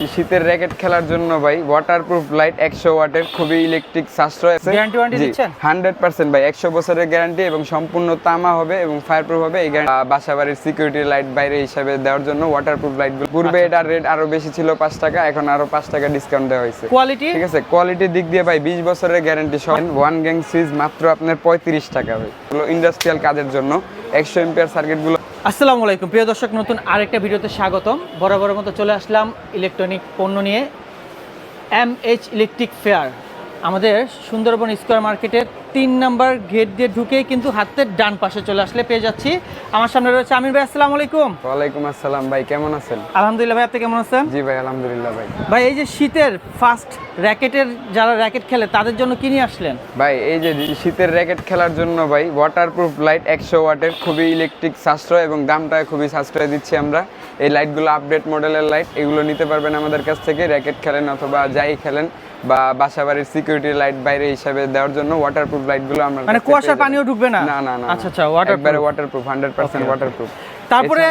শীতের র্যাকেট খেলার জন্য ভাই ওয়াটারপ্রুফ লাইট একশো ওয়াটের খুবই ইলেকট্রিক সাশ্রয় আছে। দিচ্ছেন? হান্ড্রেড পার্সেন্ট ভাই একশো বছরের গ্যারান্টি এবং সম্পূর্ণ তামা হবে এবং ফায়ার প্রুফ হবে। এই guarantee- আহ, বাসা বাড়ির সিকিউরিটি লাইট বাইরে হিসাবে দেওয়ার জন্য ওয়াটারপ্রুফ লাইট পূর্বে আচ্ছা, এটার রেট আরও বেশি ছিল পাঁচ টাকা এখন আরও পাঁচ টাকা ডিসকাউন্ট দেওয়া হয়েছে। কোয়ালিটি ঠিক আছে কোয়ালিটির দিক দিয়ে ভাই বিশ বছরের গ্যারান্টি সহ ওয়ান গ্যাং সুইচ মাত্র আপনার পঁয়ত্রিশ টাকা ভাই। ইন্ডাস্ট্রিয়াল কাজের জন্য। একশো এম্পিয়ার সার্কিটগুলো আসসালামু আলাইকুম। প্রিয় দর্শক, নতুন আরেকটা ভিডিওতে স্বাগতম। বরাবর মতো চলে আসলাম ইলেকট্রনিক পণ্য নিয়ে। এম এইচ ইলেকট্রিক ফেয়ার আমাদের সুন্দরবন স্কোয়ার মার্কেটের তিন নাম্বার গেট দিয়ে ঢুকেই কিন্তু হাতের ডান পাশে চলে আসলে পেয়ে যাচ্ছি। আমার সামনে রয়েছে আমির ভাই আসসালামু আলাইকুম। ওয়ালাইকুম আসসালাম ভাই কেমন আছেন? আলহামদুলিল্লাহ ভাই আপনি কেমন আছেন? জি ভাই আলহামদুলিল্লাহ ভাই। ভাই এই যে শীতের ফার্স্ট র্যাকেটের যারা র্যাকেট খেলে তাদের জন্য কি নিয়ে আসলেন? ভাই এই যে শীতের র্যাকেট খেলার জন্য ভাই ওয়াটারপ্রুফ লাইট একশো ওয়াটের খুবই ইলেকট্রিক সাশ্রয় এবং দামটা খুবই সাশ্রয় দিচ্ছি আমরা। এই লাইটগুলো আপডেট মডেলের লাইট এগুলো নিতে পারবেন আমাদের কাছ থেকে র্যাকেট খেলেন অথবা যাই খেলেন বা বাসা বাড়ির সিকিউরিটি লাইট বাইরে হিসাবে দেওয়ার জন্য ওয়াটারপ্রুফ লাইটগুলো আমরা মানে কুয়াশার পানিও ঢুকবে না? না না না আচ্ছা আচ্ছা একবারে ওয়াটারপ্রুফ হান্ড্রেড পার্সেন্ট ওয়াটারপ্রুফ তারপরে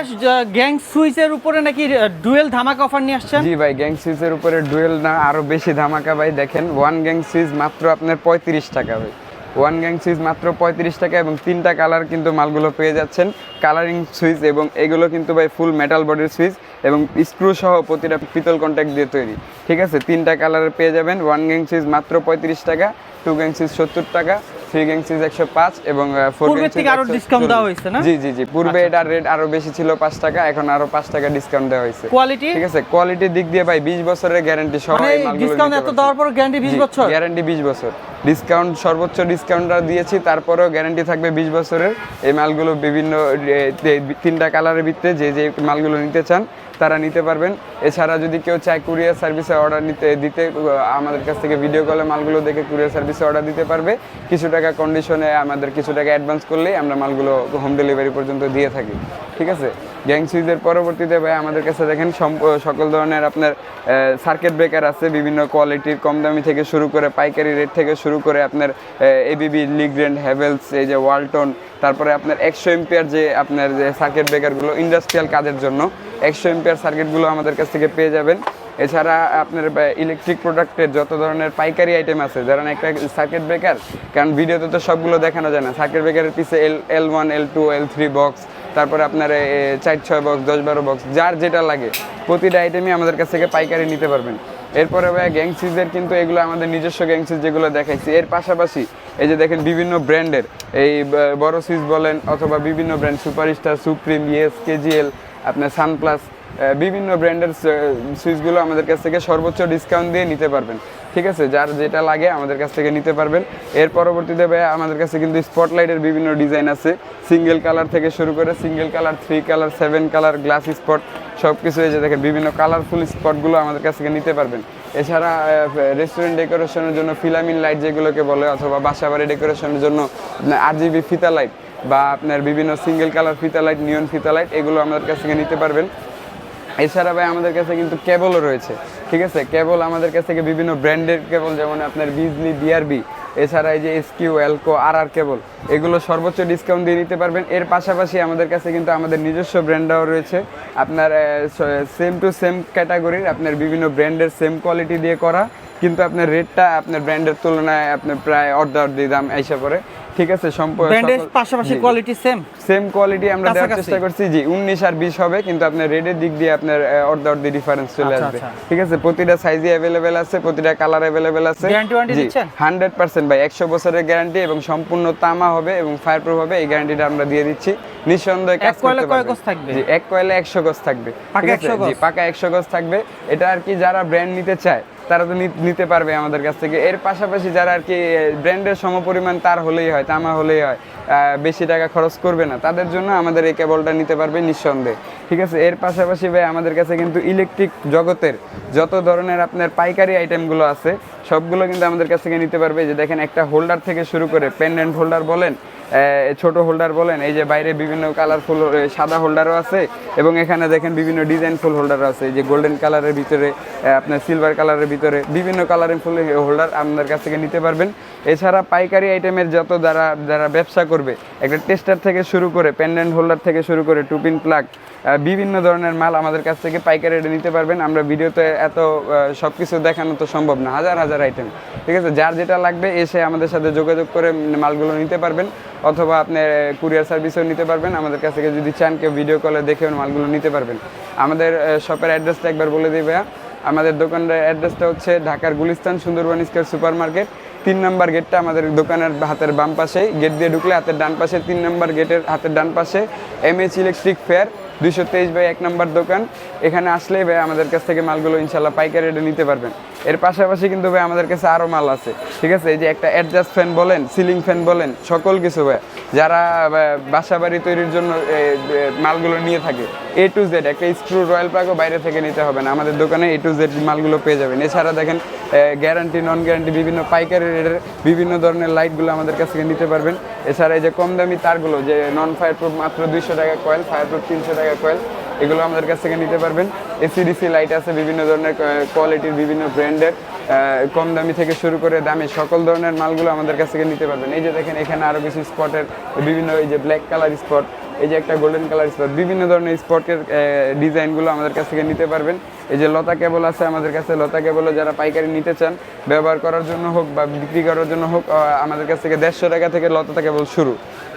গ্যাং সুইচের উপরে নাকি ডুয়েল ধামাকা অফার নিয়ে আসছেন? জি ভাই গ্যাং সুইচের উপরে ডুয়েল না আরও বেশি ধামাকা ভাই দেখেন ওয়ান গ্যাং সুইচ মাত্র আপনার পঁয়ত্রিশ টাকা ভাই। ওয়ান গ্যাং সুইচ মাত্র পঁয়ত্রিশ টাকা এবং তিনটা কালার কিন্তু মালগুলো পেয়ে যাচ্ছেন। কালারিং সুইচ এবং এগুলো কিন্তু ভাই ফুল মেটাল বডির সুইচ এবং স্ক্রু সহ প্রতিটা পিতল কন্ট্যাক্ট দিয়ে তৈরি। ঠিক আছে? তিনটা কালার পেয়ে যাবেন। ওয়ান গ্যাং সুইচ মাত্র পঁয়ত্রিশ টাকা। টু গ্যাং সুইচ সত্তর টাকা থ্রি গ্যাং সুইচ একশো পাঁচ এবং ফোর পূর্বের থেকে আরও discount দেওয়া হয়েছে না? জি জি জি। পূর্বে এটার রেট আরও বেশি ছিল পাঁচ টাকা এখন আরও পাঁচ টাকা ডিসকাউন্ট দেওয়া হয়েছে। কোয়ালিটি ঠিক আছে? কোয়ালিটির দিক দিয়ে ভাই 20 বছরের গ্যারান্টি সহ মানে ডিসকাউন্ট এত দেওয়ার পর গ্যারান্টি 20 বছর? গ্যারান্টি 20 বছর। ডিসকাউন্ট সর্বোচ্চ ডিসকাউন্টটা দিয়েছি তারপরেও গ্যারান্টি থাকবে 20 বছরের। এই মালগুলো বিভিন্ন তিনটা কালারের ভিত্তিতে যে যে মালগুলো নিতে চান তারা নিতে পারবেন। এছাড়া যদি কেউ চায় কুরিয়ার সার্ভিসে অর্ডার নিতে, দিতে আমাদের কাছ থেকে ভিডিও কলে মালগুলো দেখে কুরিয়ার সার্ভিসে অর্ডার দিতে পারবে। কিছু টাকা কন্ডিশনে আমাদের কিছু টাকা অ্যাডভান্স করলেই আমরা মালগুলো হোম ডেলিভারি পর্যন্ত দিয়ে থাকি। ঠিক আছে? গ্যাং সুইচের পরবর্তীতে ভাই আমাদের কাছে দেখেন সকল ধরনের আপনার সার্কিট ব্রেকার আছে, বিভিন্ন কোয়ালিটির কম দামি থেকে শুরু করে পাইকারি রেট থেকে শুরু করে আপনার এবিবি লিগ্রেন্ড হ্যাভেলস এই যে ওয়ালটন তারপরে আপনার একশো এম্পিয়ার যে আপনার, যে সার্কিট ব্রেকারগুলো ইন্ডাস্ট্রিয়াল কাজের জন্য, একশো এম্পিয়ার সার্কিটগুলো আমাদের কাছ থেকে পেয়ে যাবেন। এছাড়া আপনার ইলেকট্রিক প্রোডাক্টের যত ধরনের পাইকারি আইটেম আছে, ধরেন একটা সার্কিট ব্রেকার কারণ ভিডিওতে তো সবগুলো দেখানো যায় না সার্কিট ব্রেকারের পিছে L L one L two L three box তারপরে আপনার চার, ছয় বক্স দশ, বারো বক্স যার যেটা লাগে, প্রতিটা আইটেমই আমাদের কাছ থেকে পাইকারি নিতে পারবেন। এরপরে ভাই গ্যাংসিজের কিন্তু এগুলো আমাদের নিজস্ব গ্যাং সিজ যেগুলো দেখাইছি। এর পাশাপাশি এই যে দেখেন বিভিন্ন ব্র্যান্ডের, এই বড় সুইচ বলেন অথবা বিভিন্ন brand, superstar, supreme yes KGL, আপনার সানপ্লাস বিভিন্ন ব্র্যান্ডের সুইচগুলো আমাদের কাছ থেকে সর্বোচ্চ ডিসকাউন্ট দিয়ে নিতে পারবেন। ঠিক আছে, যার যেটা লাগে আমাদের কাছ থেকে নিতে পারবেন। এর পরবর্তীতে ভাই আমাদের কাছে কিন্তু স্পটলাইটের বিভিন্ন ডিজাইন আছে। সিঙ্গেল কালার থেকে শুরু করে single colour three colour seven colour glass spot সব কিছু এই যে দেখেন, বিভিন্ন কালারফুল স্পটগুলো আমাদের কাছ থেকে নিতে পারবেন। এছাড়া রেস্টুরেন্ট ডেকোরেশনের জন্য ফিলামিন লাইট যেগুলোকে বলে, অথবা বাসাবাড়ি ডেকোরেশনের জন্য আর জিবি ফিতা লাইট বা আপনার বিভিন্ন সিঙ্গেল কালার ফিতা লাইট নিয়ন ফিতা লাইট এগুলো আমাদের কাছ থেকে নিতে পারবেন। এছাড়া ভাই আমাদের কাছে কিন্তু কেবলও রয়েছে। ঠিক আছে, কেবল আমাদের কাছ থেকে বিভিন্ন ব্র্যান্ডের কেবল, যেমন আপনার বিজলি বিআরবি এছাড়া এই যে এসকিউ এলকো আর আর কেবল, এগুলো সর্বোচ্চ ডিসকাউন্ট দিয়ে নিতে পারবেন। এর পাশাপাশি আমাদের কাছে কিন্তু আমাদের নিজস্ব ব্র্যান্ডটাও রয়েছে। আপনার সেম টু সেম ক্যাটাগরির আপনার বিভিন্ন ব্র্যান্ডের সেম কোয়ালিটি দিয়ে করা। কিন্তু আপনার রেটটা আপনার ব্র্যান্ডের তুলনায় আপনার প্রায় অর্ধা অর্ধি দাম এসে পড়ে। ঠিক আছে সম্পূর্ণ ব্র্যান্ডের পাশাপাশি কোয়ালিটি সেম সেম কোয়ালিটি আমরা দেওয়ার চেষ্টা করছি। জি উনিশ আর বিশ হবে কিন্তু আপনার রেডের দিক দিয়ে আপনার অর্ধ অর্ধ ডিফারেন্স চলে আচ্ছা, আসবে। আচ্ছা। ঠিক আছে প্রতিটা সাইজে अवेलेबल আছে প্রতিটা কালার अवेलेबल আছে। গ্যারান্টি ওয়ারেন্টি দিচ্ছেন? হান্ড্রেড পার্সেন্ট ভাই একশো বছরের গ্যারান্টি এবং সম্পূর্ণ তামা হবে এবং ফায়ার প্রুফ হবে এই গ্যারান্টিটা আমরা দিয়ে দিচ্ছি। নিঃসন্দেহে কাজ করতে কয় থাকবে? জি এক কয়েলে একশো গজ থাকবে। ঠিক আছে? জি পাকা একশো গজ থাকবে। এটা আর কি যারা ব্র্যান্ড নিতে চায় তারা তো নিতে পারবে আমাদের কাছ থেকে। এর পাশাপাশি যারা আর কি ব্র্যান্ডের সমপরিমাণ তার হলেই হয় তামা হলেই হয় আহ, বেশি টাকা খরচ করবে না। তাদের জন্য আমাদের এই কেবলটা নিতে পারবে নিঃসন্দেহে। ঠিক আছে? এর পাশাপাশি ভাই আমাদের কাছে কিন্তু ইলেকট্রিক জগতের যত ধরনের আপনার পাইকারি আইটেমগুলো আছে সবগুলো কিন্তু আমাদের কাছ থেকে নিতে পারবে। যে দেখেন, একটা হোল্ডার থেকে শুরু করে পেন্ডেন্ট হোল্ডার বলেন ছোট হোল্ডার বলেন, এই যে বাইরে বিভিন্ন কালারফুল সাদা হোল্ডারও আছে এবং এখানে দেখেন বিভিন্ন ডিজাইনফুল হোল্ডার আছে। যে গোল্ডেন কালারের ভিতরে আপনার সিলভার কালারের ভিতরে বিভিন্ন কালারের ফুল হোল্ডার আপনাদের কাছ থেকে নিতে পারবেন। এছাড়া পাইকারি আইটেমের যত যারা যারা ব্যবসা করবে, একটা টেস্টার থেকে শুরু করে পেন্ডেন্ট হোল্ডার থেকে শুরু করে টুপিন প্লাগ বিভিন্ন ধরনের মাল আমাদের কাছ থেকে পাইকারি রেটে নিতে পারবেন। আমরা ভিডিওতে এত সব কিছু দেখানো তো সম্ভব না, হাজার হাজার আইটেম ঠিক আছে, যার যেটা লাগবে এসে আমাদের সাথে যোগাযোগ করে মালগুলো নিতে পারবেন, অথবা আপনি কুরিয়ার সার্ভিসও নিতে পারবেন। আমাদের কাছ থেকে যদি চান কেউ ভিডিও কলে দেখে মালগুলো নিতে পারবেন। আমাদের শপের অ্যাড্রেসটা একবার বলে দিই ভাইয়া। আমাদের দোকানের অ্যাড্রেসটা হচ্ছে ঢাকার Gulistan Sundarban square super market তিন নম্বর গেটটা আমাদের দোকানের হাতের বাম পাশে, গেট দিয়ে ঢুকলে হাতের ডান পাশে তিন নম্বর গেটের হাতের ডান পাশে এম এইচ ইলেকট্রিক ফেয়ার দুইশো তেইশ বাই এক নম্বর দোকান। এখানে আসলেই ভাই আমাদের কাছ থেকে মালগুলো ইনশাল্লাহ পাইকারি রেটে নিতে পারবেন। এর পাশাপাশি কিন্তু ভাই আমাদের কাছে আরও মাল আছে, ঠিক আছে? এই যে একটা অ্যাডজাস্ট ফ্যান বলেন সিলিং ফ্যান বলেন, সকল কিছু ভাই। যারা বাসা বাড়ি তৈরির জন্য মালগুলো নিয়ে থাকে এ টু জেড একটা স্ক্রু রয়্যাল প্লাগও বাইরে থেকে নিতে হবে না। আমাদের দোকানে এ টু জেড মালগুলো পেয়ে যাবেন। এছাড়া দেখেন গ্যারান্টি নন গ্যারান্টি বিভিন্ন পাইকারি রেটের বিভিন্ন ধরনের লাইটগুলো আমাদের কাছ থেকে নিতে পারবেন। এছাড়া এই যে কম দামি তারগুলো, যে নন ফায়ার প্রুফ মাত্র দুইশো টাকা কয়েল ফায়ার প্রুফ তিনশো টাকা কয়েল এগুলো আমাদের কাছ থেকে নিতে পারবেন। এসিডিসি লাইট আছে, বিভিন্ন ধরনের কোয়ালিটির বিভিন্ন ব্র্যান্ডের কম দামি থেকে শুরু করে দামি সকল ধরনের মালগুলো আমাদের কাছ থেকে নিতে পারবেন। এই যে দেখেন, এখানে আরও কিছু স্পটের বিভিন্ন এই যে ব্ল্যাক কালার স্পট এই যে একটা গোল্ডেন কালার স্পট বিভিন্ন ধরনের স্পটের ডিজাইনগুলো আমাদের কাছ থেকে নিতে পারবেন। এই যে লতা কেবল আছে আমাদের কাছে, লতা কেবলও যারা পাইকারি নিতে চান, ব্যবহার করার জন্য হোক বা বিক্রি করার জন্য হোক আমাদের কাছ থেকে দেড়শো টাকা থেকে লতা কেবল শুরু।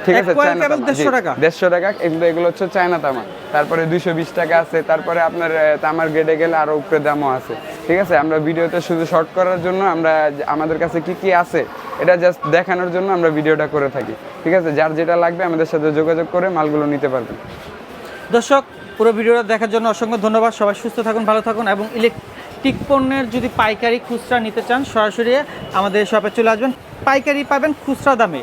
ঠিক আছে coil চায়না কেবল তামা, 150 জি। টাকা? দেড়শো টাকা এগুলো হচ্ছে চায়না তামা তারপরে দুইশো বিশ টাকা আছে তারপরে আপনার তামার গেটে গেলে আরও উপরে দামও আছে। ঠিক আছে আমরা ভিডিওতে শুধু শর্ট করার জন্য আমরা আমাদের কাছে কি কি আছে এটা জাস্ট দেখানোর জন্য আমরা ভিডিওটা করে থাকি। ঠিক আছে যার যেটা লাগবে আমাদের সাথে যোগাযোগ করে মালগুলো নিতে পারবেন। দর্শক পুরো ভিডিওটা দেখার জন্য অসংখ্য ধন্যবাদ। সবাই সুস্থ থাকুন ভালো থাকুন এবং ইলেকট্রিক পণ্যের যদি পাইকারি খুচরা নিতে চান সরাসরি আমাদের শপে চলে আসবেন। পাইকারি পাবেন খুচরা দামে।